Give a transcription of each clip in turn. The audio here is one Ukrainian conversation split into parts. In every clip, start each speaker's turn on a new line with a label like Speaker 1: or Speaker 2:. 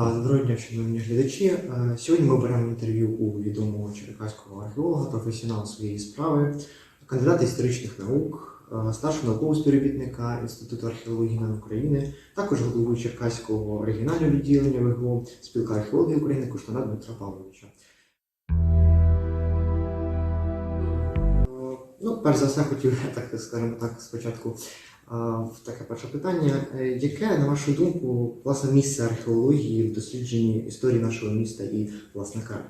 Speaker 1: Доброго дня, шановні глядачі. Е, Сьогодні ми беремо інтерв'ю у відомого черкаського археолога, професіонала своєї справи, кандидата історичних наук, е, старшого наукового співробітника Інституту археології НАН України, також голову Черкаського регіонального відділення ВГО, спілка археології України Куштана Дмитра Павловича. Е, Ну, перш за все, хотів я так скажімо так спочатку Таке перше питання. Е, Яке, на вашу думку, власне місце археології в дослідженні історії нашого міста і власне краю?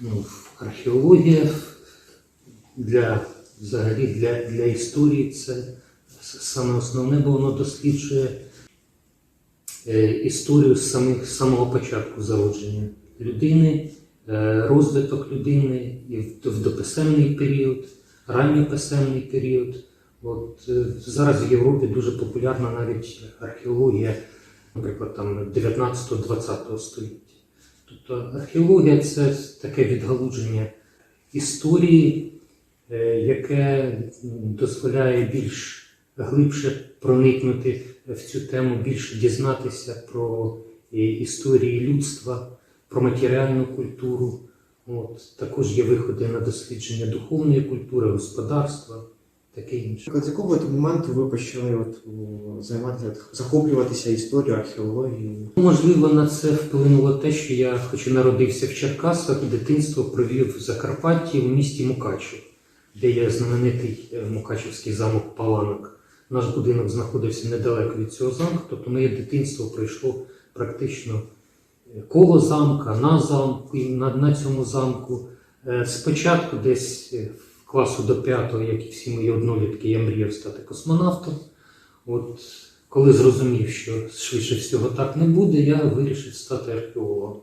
Speaker 2: Ну, археологія для, взагалі для, для історії це саме основне, бо воно досліджує е, історію з самого початку зародження людини, е, розвиток людини в, дописемний період, ранньописемний період. От е, зараз в Європі дуже популярна навіть археологія, наприклад, там 19-20 століття. Тобто археологія це таке відгалудження історії, е, яке дозволяє більш глибше проникнути в цю тему, більше дізнатися про е, історії людства, про матеріальну культуру. От, також є виходи на дослідження духовної культури, господарства, таке інше.
Speaker 1: З якого моменту ви почали от, займатися, захоплюватися історією, археологією?
Speaker 2: Можливо, на це вплинуло те, що я, хоч і народився в Черкасах, дитинство провів в Закарпатті в місті Мукачев, де є знаменитий е, Мукачевський замок Паланок. Наш будинок знаходився недалеко від цього замку, тобто моє дитинство пройшло практично е, коло замка, на замку, на, на цьому замку. Е, Спочатку, десь класу до п'ятого, як і всі мої однолітки, я мріяв стати космонавтом. От коли зрозумів, що швидше всього так не буде, я вирішив стати археологом.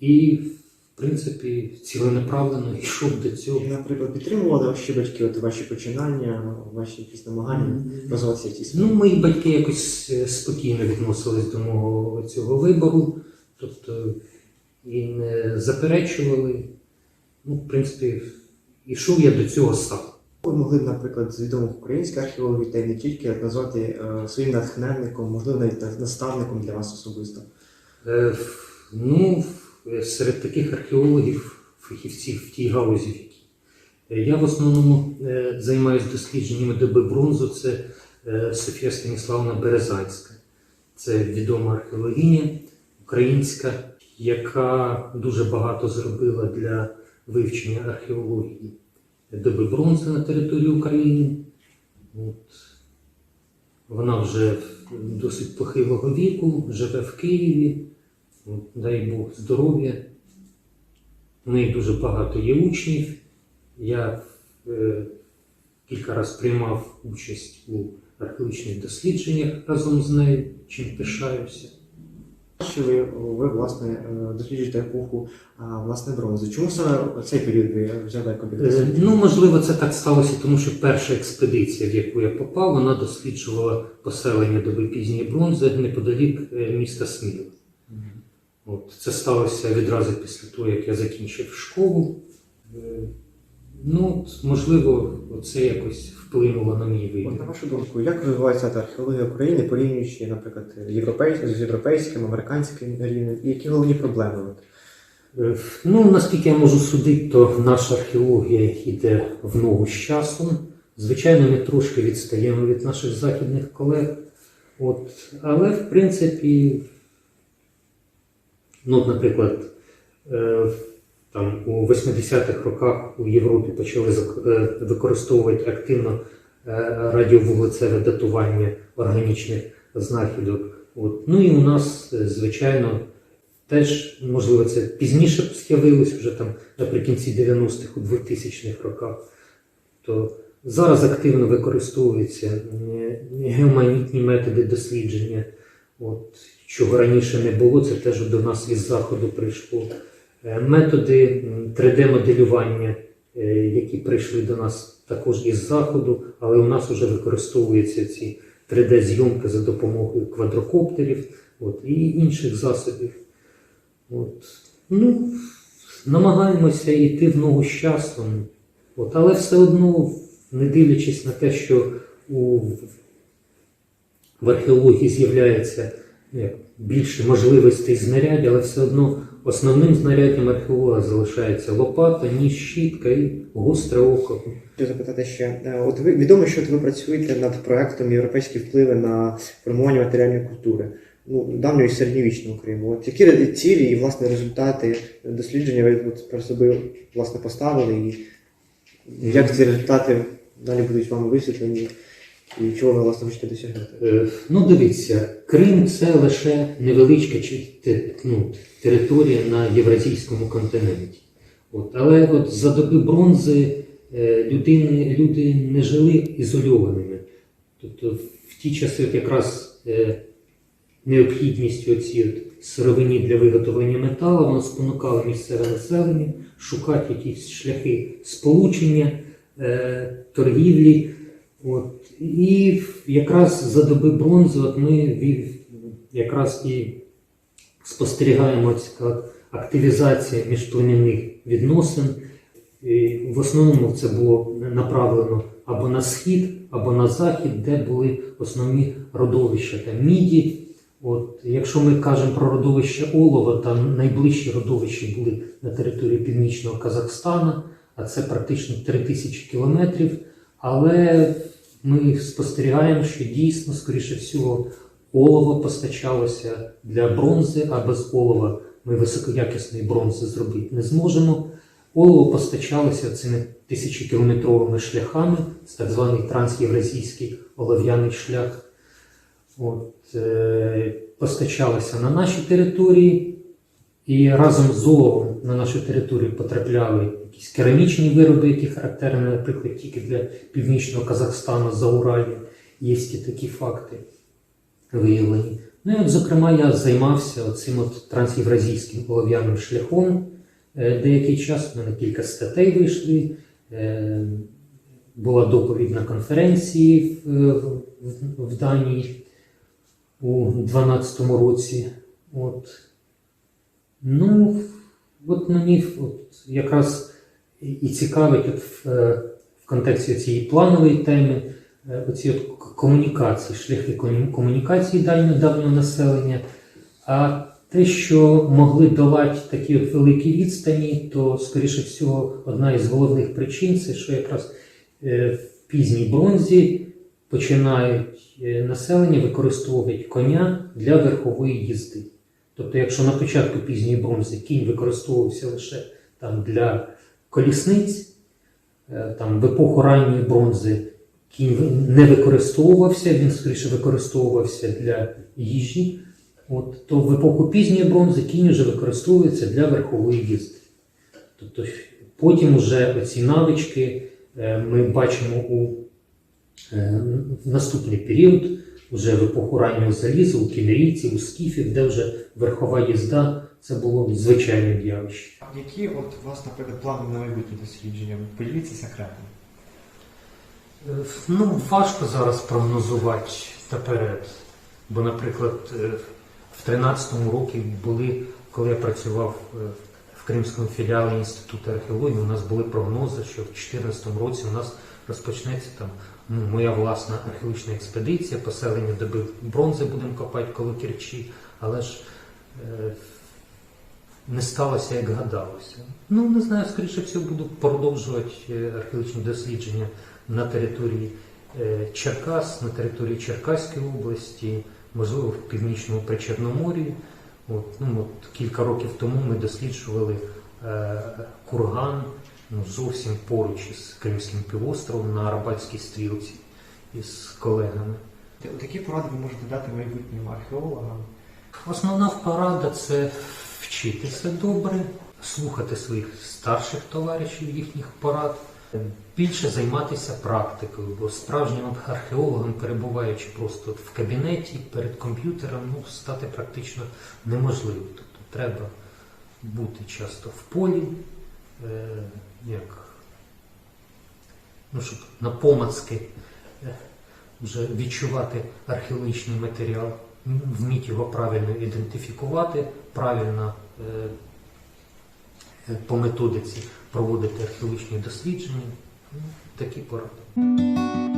Speaker 2: І, в принципі, ціленаправленно йшов до цього.
Speaker 1: І, наприклад, підтримували ваші батьки от, ваші починання, ваші якісь намагання розвиватися в цій сфері?
Speaker 2: Ну, мої батьки якось е, спокійно відносились до мого цього вибору, тобто і не заперечували. Ну, в принципі, ішов я до цього сам.
Speaker 1: Ви могли б, наприклад, з відомих українських археологів та й не тільки назвати е, своїм натхненником, можливо, навіть наставником для вас особисто.
Speaker 2: Е, Ну, е, серед таких археологів, фахівців в тій галузі, я в основному е, займаюся дослідженнями доби бронзу. Це Софія Станіславна Березанська. Це відома археологиня українська, яка дуже багато зробила для вивчення археології доби бронзи на території України. От. Вона вже досить похилого віку, живе в Києві. От, дай Бог здоров'я. У неї дуже багато є учнів. Я е, кілька разів приймав участь у археологічних дослідженнях разом з нею, чим пишаюся.
Speaker 1: Що ви, ви власне е, досліджуєте епоху власне бронзи? Чому саме цей період ви взяли як об'єкт?
Speaker 2: Е? Ну, можливо, це так сталося, тому що перша експедиція, в яку я попав, вона досліджувала поселення доби пізньої бронзи неподалік е, міста Сміла. От, це сталося відразу після того, як я закінчив школу. Ну, можливо, це якось вплинуло на мій
Speaker 1: От,
Speaker 2: вибір.
Speaker 1: на вашу думку, як розвивається та археологія України, порівнюючи, наприклад, європейським з європейським, американським рівнем, і які головні проблеми?
Speaker 2: Е, Ну, наскільки я можу судити, то наша археологія йде в ногу з часом. Звичайно, ми трошки відстаємо від наших західних колег. От, але, в принципі, ну, наприклад, е, там, у 80-х роках у Європі почали е, використовувати активно е, радіовуглецеве датування органічних знахідок. От. Ну і у нас, е, звичайно, теж, можливо, це пізніше з'явилось вже там наприкінці 90-х, у 2000-х роках. То зараз активно використовуються геомагнітні методи дослідження. От, чого раніше не було, це теж до нас із заходу прийшло. Е, Методи 3D-моделювання, е, які прийшли до нас також із заходу, але у нас вже використовуються ці 3D-зйомки за допомогою квадрокоптерів от, і інших засобів. От. Ну, намагаємося йти в ногу з часом, от, але все одно, не дивлячись на те, що у, в археології з'являється як, більше можливостей знарядь, але все одно основним знаряддям археолога залишається лопата, ніж щітка і гостре око.
Speaker 1: Хочу запитати ще, е, от ви відомо, що ви працюєте над проектом Європейські впливи на формування матеріальної культури ну, давнього і середньовічного Криму. От які цілі і власне результати дослідження ви от перед собою власне поставили, і як ці результати далі будуть вами висвітлені, і чого ви власне хочете досягнути?
Speaker 2: Е, Ну, дивіться, Крим це лише невеличка ну, територія на Євразійському континенті. От, але от за доби бронзи е, людини, люди не жили ізольованими. Тобто в ті часи от якраз е, необхідність оці от сировині для виготовлення металу, воно спонукало місцеве населення шукати якісь шляхи сполучення, торгівлі. От. І якраз за доби бронзи от ми якраз і спостерігаємо активізація міжплемінних відносин. І в основному це було направлено або на схід, або на захід, де були основні родовища та міді. От, якщо ми кажемо про родовище Олова, там найближчі родовища були на території північного Казахстана, а це практично 3000 кілометрів. Але ми спостерігаємо, що дійсно, скоріше всього, олово постачалося для бронзи, а без олова ми високоякісної бронзи зробити не зможемо. Олово постачалося цими тисячокілометровими шляхами, це так званий трансєвразійський олов'яний шлях. От, е, постачалося на наші території, і разом з оловом на нашу територію потрапляли якісь керамічні вироби, які характерні, наприклад, тільки для північного Казахстану, Зауралья. Є і такі факти виявлені. Ну і от, зокрема, я займався цим от трансєвразійським олов'яним шляхом. Е, Деякий час в мене кілька статей вийшли. Е, Була доповідь на конференції в, в, в Данії у 2012 році. От. Ну, от мені от якраз і- цікавить от в, е, в контексті цієї планової теми е, оці от комунікації, шляхи комунікації давнього населення. А те, що могли долати такі от великі відстані, то, скоріше всього, одна із головних причин це, що якраз е, в пізній бронзі починають населення використовувати коня для верхової їзди. Тобто, якщо на початку пізньої бронзи кінь використовувався лише там, для колісниць, е, там, в епоху ранньої бронзи кінь не використовувався, він скоріше використовувався для їжі. От, то в епоху пізньої бронзи кінь вже використовується для верхової їзди. Тобто потім вже ці навички е, ми бачимо у е, наступний період, вже в епоху раннього заліза, у кімерійців, у скіфів, де вже верхова їзда це було звичайним явищем.
Speaker 1: Які от у вас, наприклад, плани на майбутнє дослідження? Поділіться секретом.
Speaker 2: Е, Ну, важко зараз прогнозувати наперед. Бо, наприклад, е, в 13-му році були, коли я працював е, в Кримському філіалі Інституту археології, у нас були прогнози, що в 2014 році у нас розпочнеться там моя власна археологічна експедиція, поселення доби бронзи будемо копати коло Керчі, але ж е, не сталося, як гадалося. Ну, не знаю, скоріше всього, буду продовжувати е, археологічні дослідження на території е, Черкас, на території Черкаської області, можливо, в північному Причорномор'ї. От, ну, от, кілька років тому ми досліджували е, курган ну, зовсім поруч із Кримським півостровом на Арабатській стрілці із колегами.
Speaker 1: От які поради ви можете дати майбутнім археологам?
Speaker 2: Основна порада це вчитися добре, слухати своїх старших товаришів, їхніх порад, більше займатися практикою, бо справжнім археологом, перебуваючи просто в кабінеті перед комп'ютером, ну, стати практично неможливо. Тобто треба бути часто в полі, як, ну, щоб на помацки е, вже відчувати археологічний матеріал, вміти його правильно ідентифікувати, правильно е, е, по методиці проводити археологічні дослідження. Ну, Такі поради.